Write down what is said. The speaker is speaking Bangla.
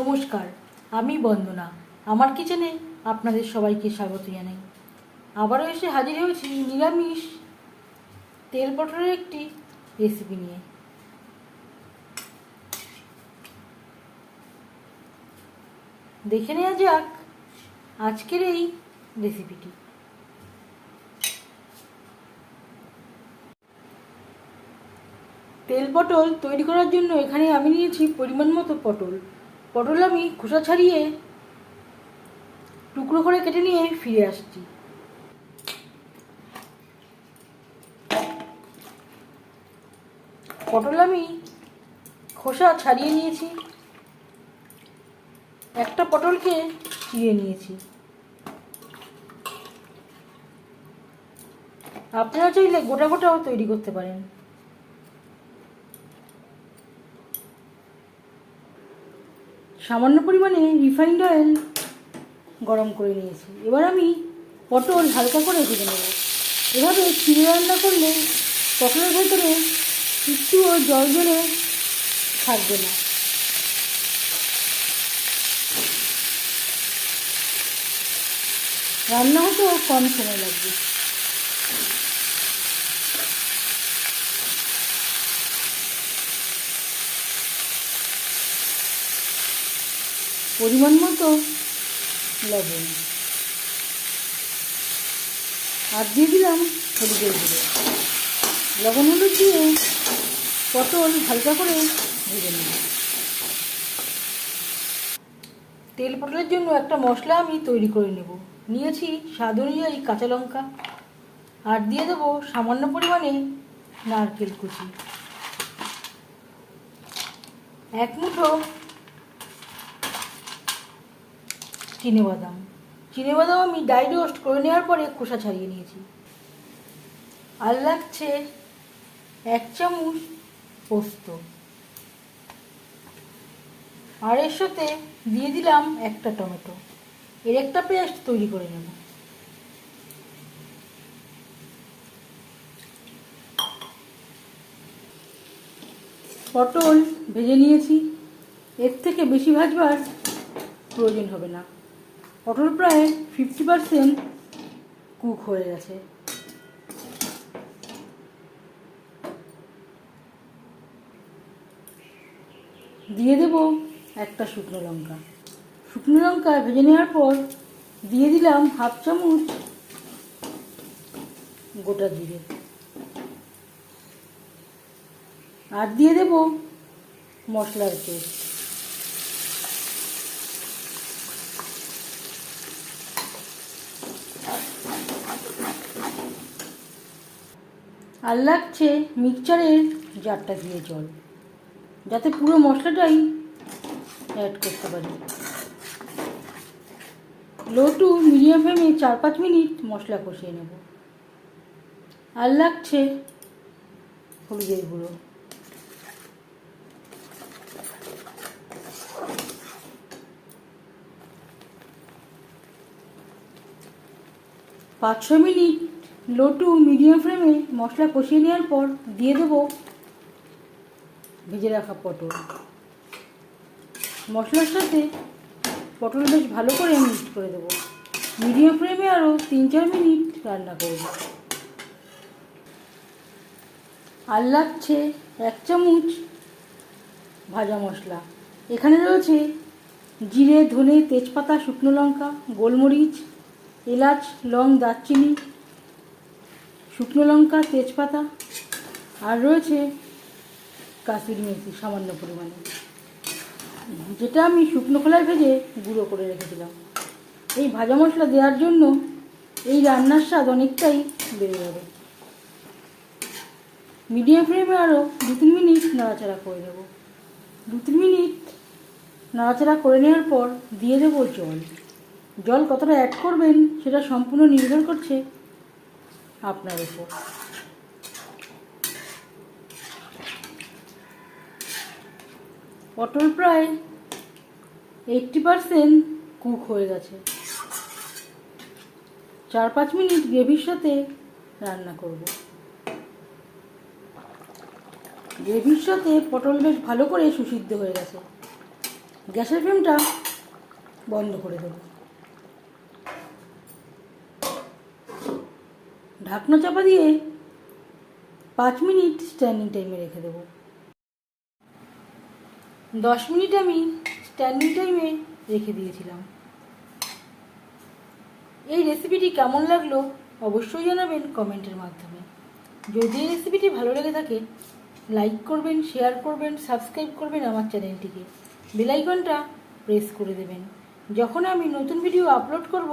নমস্কার, আমি বন্দনা। আমার কিচেনে আপনাদের সবাইকে স্বাগত জানাই। আবারও এসে হাজির হয়েছি নিরামিষ তেল পটলের একটি রেসিপি নিয়ে। দেখে নেওয়া যাক আজকের এই রেসিপিটি তেল পটল তৈরি করার জন্য এখানে আমি নিয়েছি পরিমাণ মতো পটল। পটল আমি খোসা ছাড়িয়ে টুকরো করে কেটে নিয়ে ফিরে আসছি। পটল আমি খোসা ছাড়িয়ে নিয়েছি। একটা পটলকে চিড়ে নিয়েছি। আপনারা চাইলে গোটা গোটাও তৈরি করতে পারেন। সামান্য পরিমাণে রিফাইন্ড অয়েল গরম করে নিয়েছি। এবার আমি পটল হালকা করে ভেজে নেব। এভাবে চিড়ে রান্না করলে পটলের ভেতরে একটুও জল জলে থাকবে না। রান্না হতেও কম সময় লাগবে। পরিমাণ মতো লবণ। আর দিয়ে দিলাম হলুদের গুঁড়ো। লবণ হলুদ দিয়ে পটল হালকা করে ভেজে নেব তেল পটলের জন্য একটা মশলা আমি তৈরি করে নেব। নিয়েছি স্বাদ অনুযায়ী কাঁচা লঙ্কা। আর দিয়ে দেবো সামান্য পরিমাণে নারকেল কুচি। এক মুঠো চিনেবাদাম। চিনেবাদাম আমি ডাই করে নেওয়ার পরে খোসা ছাড়িয়ে নিয়েছি। আর লাগছে এক চামচ পোস্ত। আর এর সাথে দিয়ে দিলাম একটা টমেটো। এর একটা পেস্ট তৈরি করে নেব। পটল ভেজে নিয়েছি। এর থেকে বেশি ভাজবার প্রয়োজন হবে না। পটল প্রায় ফিফটি পারসেন্ট কুক হয়ে গেছে। দিয়ে দেব একটা শুকনো লঙ্কা। শুকনো লঙ্কা ভেজে নেওয়ার পর দিয়ে দিলাম হাফ চামচ গোটা জিরে। আর দিয়ে দেব মশলার পেস্ট। আর লাগছে মিক্সচারের জারটা দিয়ে জল, যাতে পুরো মশলাটাই অ্যাড করতে পারি। লো টু মিডিয়াম ফ্লেমে চার পাঁচ মিনিট মশলা কষিয়ে নেব। আর লাগছে হলুদের গুঁড়ো। পাঁচ ছ মিনিট লো টু মিডিয়াম ফ্লেমে মশলা কষিয়ে নেওয়ার পর দিয়ে দেবো ভেজে রাখা পটল। মশলার সাথে পটল বেশ ভালো করে মিক্সড করে দেবো। মিডিয়াম ফ্লেমে আরও তিন চার মিনিট রান্না করব আর লাগছে এক চামচ ভাজা মশলা। এখানে রয়েছে জিরে, ধনে, তেজপাতা, শুকনো লঙ্কা, গোলমরিচ, এলাচ, লং, দারচিনি শুকনো লঙ্কা, তেজপাতা আর রয়েছে কাসুরি মেথি সামান্য পরিমাণে। যেটা আমি শুকনো খোলায় ভেজে গুঁড়ো করে রেখেছিলাম। এই ভাজা মশলা দেওয়ার জন্য এই রান্নার স্বাদ অনেকটাই বেড়ে যাবে। মিডিয়াম ফ্লেমে আরও দু তিন মিনিট নাড়াচাড়া করে দেব দু তিন মিনিট নাড়াচাড়া করে নেওয়ার পর দিয়ে দেবো জল। জল কতটা অ্যাড করবেন সেটা সম্পূর্ণ নির্ভর করছে আপনার উপর। পটল প্রায় এইটটি পারসেন্ট কুক হয়ে গেছে। চার পাঁচ মিনিট গ্রেভির সাথে রান্না করব। গ্রেভির সাথে পটল বেশ ভালো করে সুসিদ্ধ হয়ে গেছে। গ্যাসের ফ্লেমটা বন্ধ করে দেবো। ঢাকনা চাপা দিয়ে পাঁচ মিনিট স্ট্যান্ডিং টাইমে রেখে দেবো। দশ মিনিট আমি স্ট্যান্ডিং টাইমে রেখে দিয়েছিলাম। এই রেসিপিটি কেমন লাগল অবশ্যই জানাবেন কমেন্টের মাধ্যমে। যদি এই রেসিপিটি ভালো লেগে থাকে লাইক করবেন শেয়ার করবেন সাবস্ক্রাইব করবেন আমার চ্যানেলটিকে বেলাইকনটা প্রেস করে দেবেন। যখন আমি নতুন ভিডিও আপলোড করব